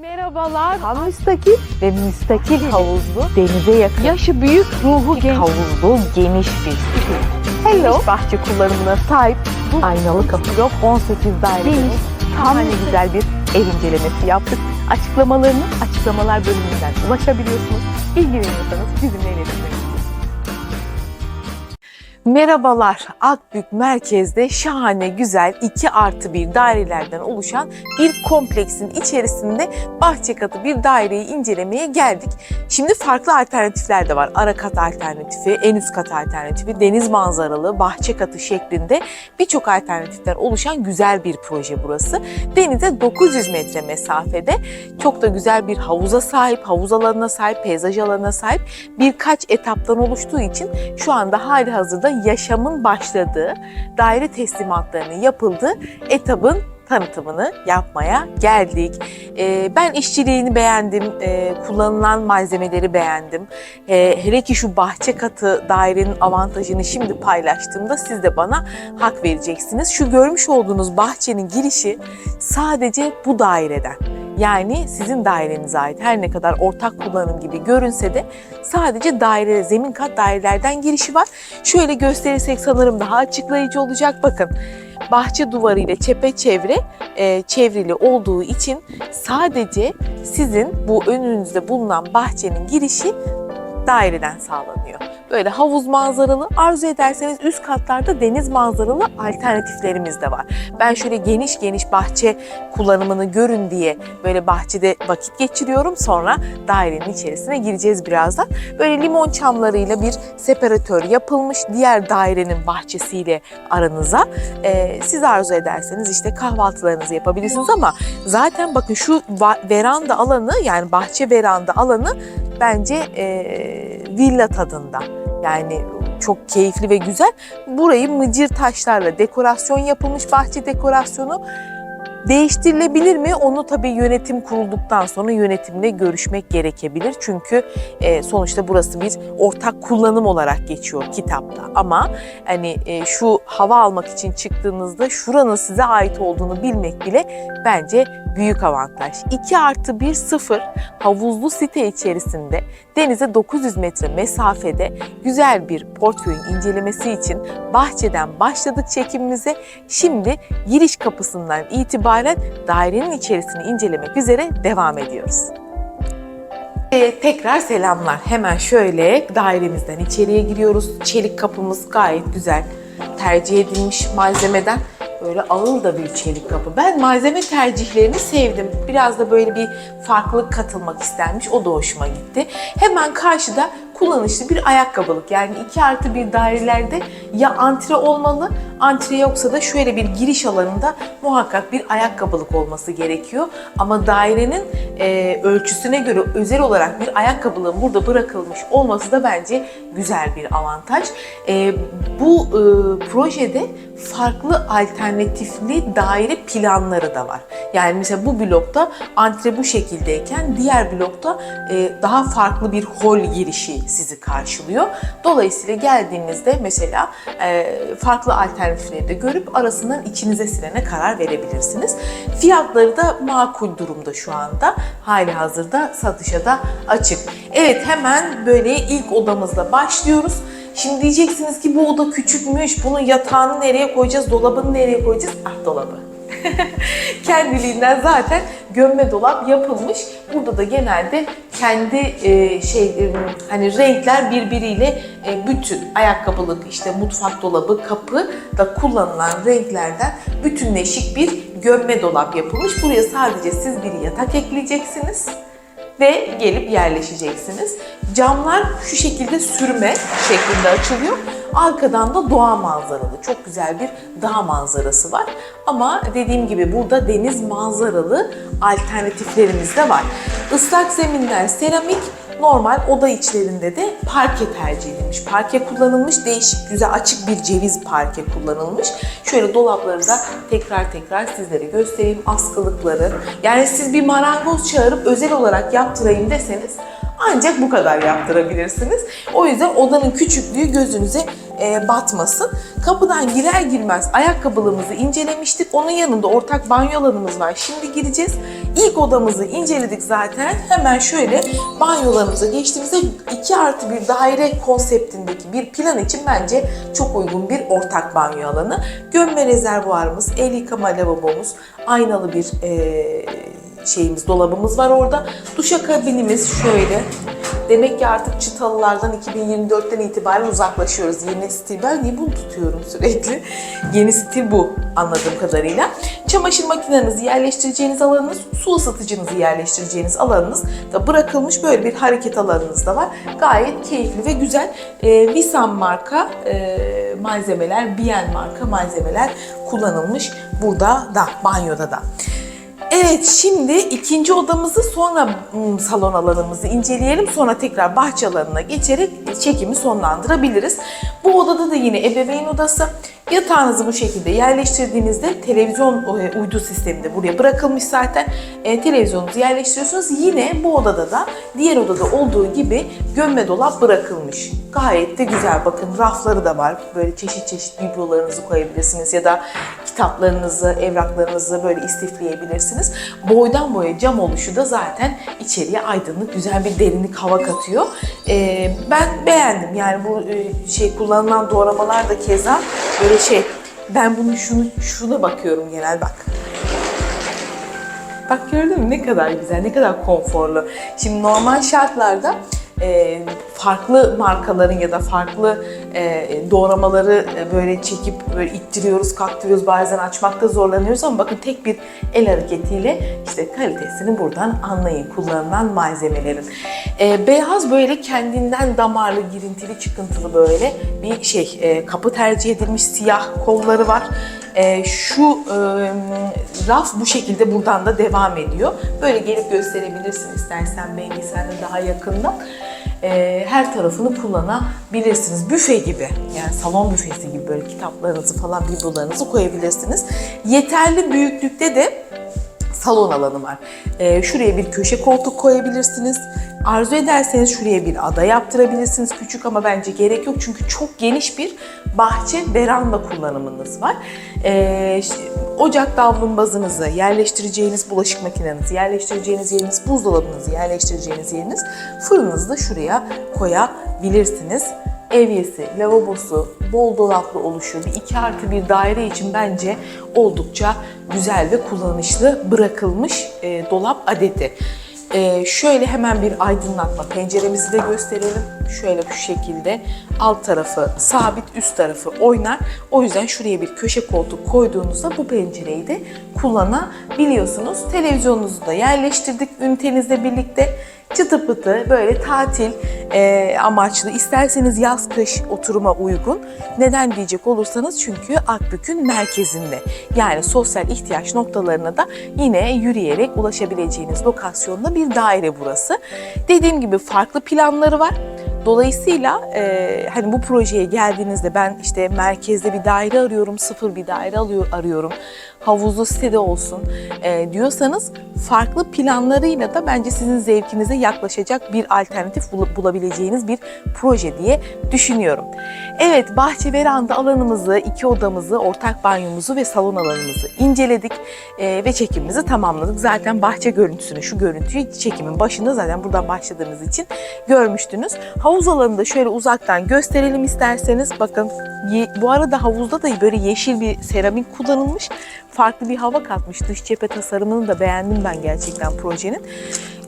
Merhabalar. Tam müstakil ve müstakil havuzlu, denize yakın, Yaşı büyük, ruhu genç. havuzlu, geniş bir. Hello. bahçe kullanımına sahip bu aynalı kapı yok. 18 daire. Geniş, Tam güzel bir ev incelemesi yaptık. Açıklamalarını açıklamalar bölümünden ulaşabiliyorsunuz. İlgileniyorsanız bizimle iletişime Merhabalar. Akbük merkezde şahane güzel 2 artı 1 dairelerden oluşan bir kompleksin içerisinde bahçe katı bir daireyi incelemeye geldik. Şimdi farklı alternatifler de var. Ara kat alternatifi, en üst kat alternatifi, deniz manzaralı, bahçe katı şeklinde birçok alternatiften oluşan güzel bir proje burası. Denize 900 metre mesafede çok da güzel bir havuza sahip, havuz alanına sahip, peyzaj alanına sahip birkaç etaptan oluştuğu için şu anda hali hazırda yaşamın başladığı, daire teslimatlarının yapıldığı etabın tanıtımını yapmaya geldik. Ee, ben işçiliğini beğendim, ee, kullanılan malzemeleri beğendim. Ee, hele ki şu bahçe katı dairenin avantajını şimdi paylaştığımda siz de bana hak vereceksiniz. Şu görmüş olduğunuz bahçenin girişi sadece bu daireden. Yani sizin dairenize ait her ne kadar ortak kullanım gibi görünse de sadece daire, zemin kat dairelerden girişi var. Şöyle gösterirsek sanırım daha açıklayıcı olacak. Bakın bahçe duvarı ile çepeçevre e, çevrili olduğu için sadece sizin bu önünüzde bulunan bahçenin girişi daireden sağlanıyor. Böyle havuz manzaralı, arzu ederseniz üst katlarda deniz manzaralı alternatiflerimiz de var. Ben şöyle geniş geniş bahçe kullanımını görün diye böyle bahçede vakit geçiriyorum. Sonra dairenin içerisine gireceğiz birazdan. Böyle limon çamlarıyla bir separatör yapılmış diğer dairenin bahçesiyle aranıza. Ee, siz arzu ederseniz işte kahvaltılarınızı yapabilirsiniz ama zaten bakın şu veranda alanı yani bahçe veranda alanı bence e, villa tadında. Yani çok keyifli ve güzel. Burayı mıcır taşlarla dekorasyon yapılmış bahçe dekorasyonu. Değiştirilebilir mi? Onu tabii yönetim kurulduktan sonra yönetimle görüşmek gerekebilir. Çünkü e, sonuçta burası bir ortak kullanım olarak geçiyor kitapta. Ama hani e, şu hava almak için çıktığınızda şuranın size ait olduğunu bilmek bile bence büyük avantaj. 2 artı 1 sıfır havuzlu site içerisinde denize 900 metre mesafede güzel bir portföyün incelemesi için bahçeden başladık çekimimize. Şimdi giriş kapısından itibaren dairenin içerisini incelemek üzere devam ediyoruz. Ee, tekrar selamlar. Hemen şöyle dairemizden içeriye giriyoruz. Çelik kapımız gayet güzel. Tercih edilmiş malzemeden böyle ağır da bir çelik kapı. Ben malzeme tercihlerini sevdim. Biraz da böyle bir farklılık katılmak istenmiş. O da hoşuma gitti. Hemen karşıda kullanışlı bir ayakkabılık. Yani 2 artı bir dairelerde ya antre olmalı, antre yoksa da şöyle bir giriş alanında muhakkak bir ayakkabılık olması gerekiyor. Ama dairenin e, ölçüsüne göre özel olarak bir ayakkabılığın burada bırakılmış olması da bence güzel bir avantaj. E, bu e, projede farklı alternatifli daire planları da var. Yani mesela bu blokta antre bu şekildeyken diğer blokta e, daha farklı bir hol girişi sizi karşılıyor. Dolayısıyla geldiğinizde mesela e, farklı alternatifleri de görüp arasından içinize sinene karar verebilirsiniz. Fiyatları da makul durumda şu anda. Hali hazırda satışa da açık. Evet hemen böyle ilk odamızla başlıyoruz. Şimdi diyeceksiniz ki bu oda küçükmüş, bunun yatağını nereye koyacağız, dolabını nereye koyacağız? Ah dolabı. Kendiliğinden zaten gömme dolap yapılmış. Burada da genelde kendi e, şey hani renkler birbiriyle e, bütün ayakkabılık işte mutfak dolabı kapı da kullanılan renklerden bütünleşik bir gömme dolap yapılmış. Buraya sadece siz bir yatak ekleyeceksiniz ve gelip yerleşeceksiniz. Camlar şu şekilde sürme şeklinde açılıyor. Arkadan da doğa manzaralı, çok güzel bir dağ manzarası var. Ama dediğim gibi burada deniz manzaralı alternatiflerimiz de var. Islak zeminler seramik, normal oda içlerinde de parke tercih edilmiş. Parke kullanılmış, değişik, güzel, açık bir ceviz parke kullanılmış. Şöyle dolapları da tekrar tekrar sizlere göstereyim. Askılıkları. Yani siz bir marangoz çağırıp özel olarak yaptırayım deseniz ancak bu kadar yaptırabilirsiniz. O yüzden odanın küçüklüğü gözünüze e, batmasın. Kapıdan girer girmez ayakkabılığımızı incelemiştik. Onun yanında ortak banyo alanımız var. Şimdi gireceğiz. İlk odamızı inceledik zaten. Hemen şöyle banyolarımıza geçtiğimizde 2 artı bir daire konseptindeki bir plan için bence çok uygun bir ortak banyo alanı. Gömme rezervuarımız, el yıkama lavabomuz, aynalı bir e, şeyimiz, dolabımız var orada. Duşakabinimiz şöyle. Demek ki artık çıtalılardan 2024'ten itibaren uzaklaşıyoruz. Yeni stil, ben niye bunu tutuyorum sürekli? Yeni stil bu anladığım kadarıyla. Çamaşır makinenizi yerleştireceğiniz alanınız, su ısıtıcınızı yerleştireceğiniz alanınız da bırakılmış böyle bir hareket alanınız da var. Gayet keyifli ve güzel. E, Visan marka e, malzemeler, Bien marka malzemeler kullanılmış burada da, banyoda da. Evet şimdi ikinci odamızı sonra hmm, salon alanımızı inceleyelim. Sonra tekrar bahçe alanına geçerek çekimi sonlandırabiliriz. Bu odada da yine ebeveyn odası. Yatağınızı bu şekilde yerleştirdiğinizde televizyon e, uydu sistemi de buraya bırakılmış zaten. E, televizyonunuzu yerleştiriyorsunuz. Yine bu odada da diğer odada olduğu gibi gömme dolap bırakılmış. Gayet de güzel. Bakın rafları da var. Böyle çeşit çeşit biblolarınızı koyabilirsiniz ya da kitaplarınızı, evraklarınızı böyle istifleyebilirsiniz. Boydan boya cam oluşu da zaten içeriye aydınlık, güzel bir derinlik hava katıyor. Ee, ben beğendim. Yani bu e, şey kullanılan doğramalar da keza böyle şey. Ben bunu şunu şuna bakıyorum genel bak. Bak gördün mü ne kadar güzel, ne kadar konforlu. Şimdi normal şartlarda e, farklı markaların ya da farklı e, doğramaları e, böyle çekip böyle ittiriyoruz, kaktırıyoruz, bazen açmakta zorlanıyoruz ama bakın tek bir el hareketiyle işte kalitesini buradan anlayın kullanılan malzemelerin. E, beyaz böyle kendinden damarlı, girintili, çıkıntılı böyle bir şey. E, kapı tercih edilmiş siyah kolları var. E, şu e, raf bu şekilde buradan da devam ediyor. Böyle gelip gösterebilirsin istersen Bengi sen de daha yakından. E, her tarafını kullanabilirsiniz. Büfe gibi yani salon büfesi gibi böyle kitaplarınızı falan biblolarınızı koyabilirsiniz. Yeterli büyüklükte de salon alanı var. Ee, şuraya bir köşe koltuk koyabilirsiniz. Arzu ederseniz şuraya bir ada yaptırabilirsiniz. Küçük ama bence gerek yok çünkü çok geniş bir bahçe veranda kullanımınız var. Ş- ocak davlumbazınızı, yerleştireceğiniz bulaşık makinenizi, yerleştireceğiniz yeriniz, buzdolabınızı yerleştireceğiniz yeriniz, fırınınızı da şuraya koyabilirsiniz evyesi, lavabosu, bol dolaplı oluşu bir 2 artı bir daire için bence oldukça güzel ve kullanışlı bırakılmış e, dolap adeti. E, şöyle hemen bir aydınlatma penceremizi de gösterelim. Şöyle bu şekilde alt tarafı sabit, üst tarafı oynar. O yüzden şuraya bir köşe koltuk koyduğunuzda bu pencereyi de kullanabiliyorsunuz. Televizyonunuzu da yerleştirdik ünitenizle birlikte çıtı pıtı böyle tatil e, amaçlı isterseniz yaz kış oturuma uygun. Neden diyecek olursanız çünkü Akbük'ün merkezinde yani sosyal ihtiyaç noktalarına da yine yürüyerek ulaşabileceğiniz lokasyonda bir daire burası. Dediğim gibi farklı planları var. Dolayısıyla e, hani bu projeye geldiğinizde ben işte merkezde bir daire arıyorum, sıfır bir daire alıyor, arıyorum, havuzlu sitede olsun e, diyorsanız farklı planlarıyla da bence sizin zevkinize yaklaşacak bir alternatif bul- bulabileceğiniz bir proje diye düşünüyorum. Evet, bahçe veranda alanımızı, iki odamızı, ortak banyomuzu ve salon alanımızı inceledik e, ve çekimimizi tamamladık. Zaten bahçe görüntüsünü, şu görüntüyü çekimin başında zaten buradan başladığımız için görmüştünüz. Havuz alanını da şöyle uzaktan gösterelim isterseniz. Bakın bu arada havuzda da böyle yeşil bir seramik kullanılmış. Farklı bir hava katmış. Dış cephe tasarımını da beğendim ben gerçekten projenin.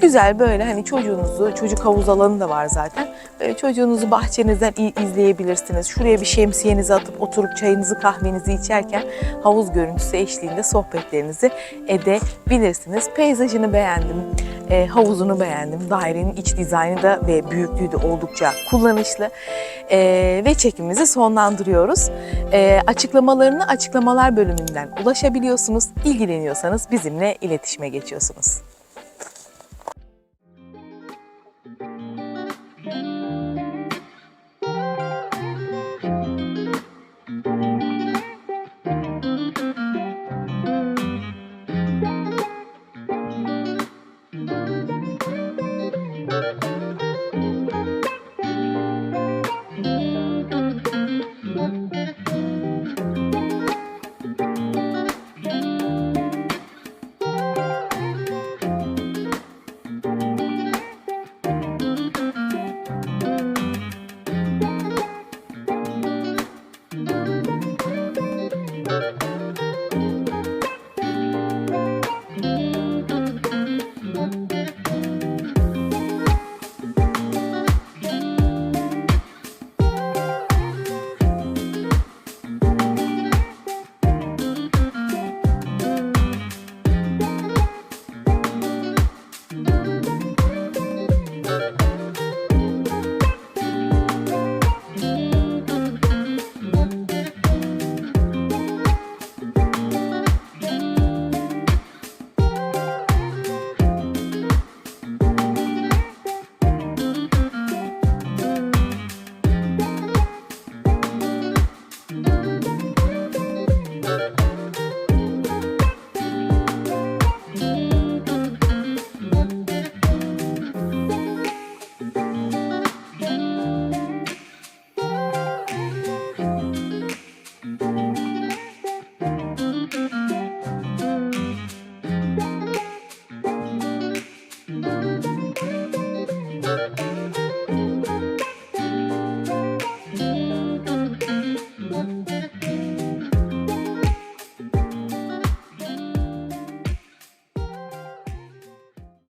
Güzel böyle hani çocuğunuzu, çocuk havuz alanı da var zaten. Böyle çocuğunuzu bahçenizden izleyebilirsiniz. Şuraya bir şemsiyenizi atıp oturup çayınızı kahvenizi içerken havuz görüntüsü eşliğinde sohbetlerinizi edebilirsiniz. Peyzajını beğendim, e, havuzunu beğendim. Dairenin iç dizaynı da ve büyüklüğü de oldukça kullanışlı. E, ve çekimimizi sonlandırıyoruz. E, açıklamalarını açıklamalar bölümünden ulaşabiliyorsunuz. İlgileniyorsanız bizimle iletişime geçiyorsunuz.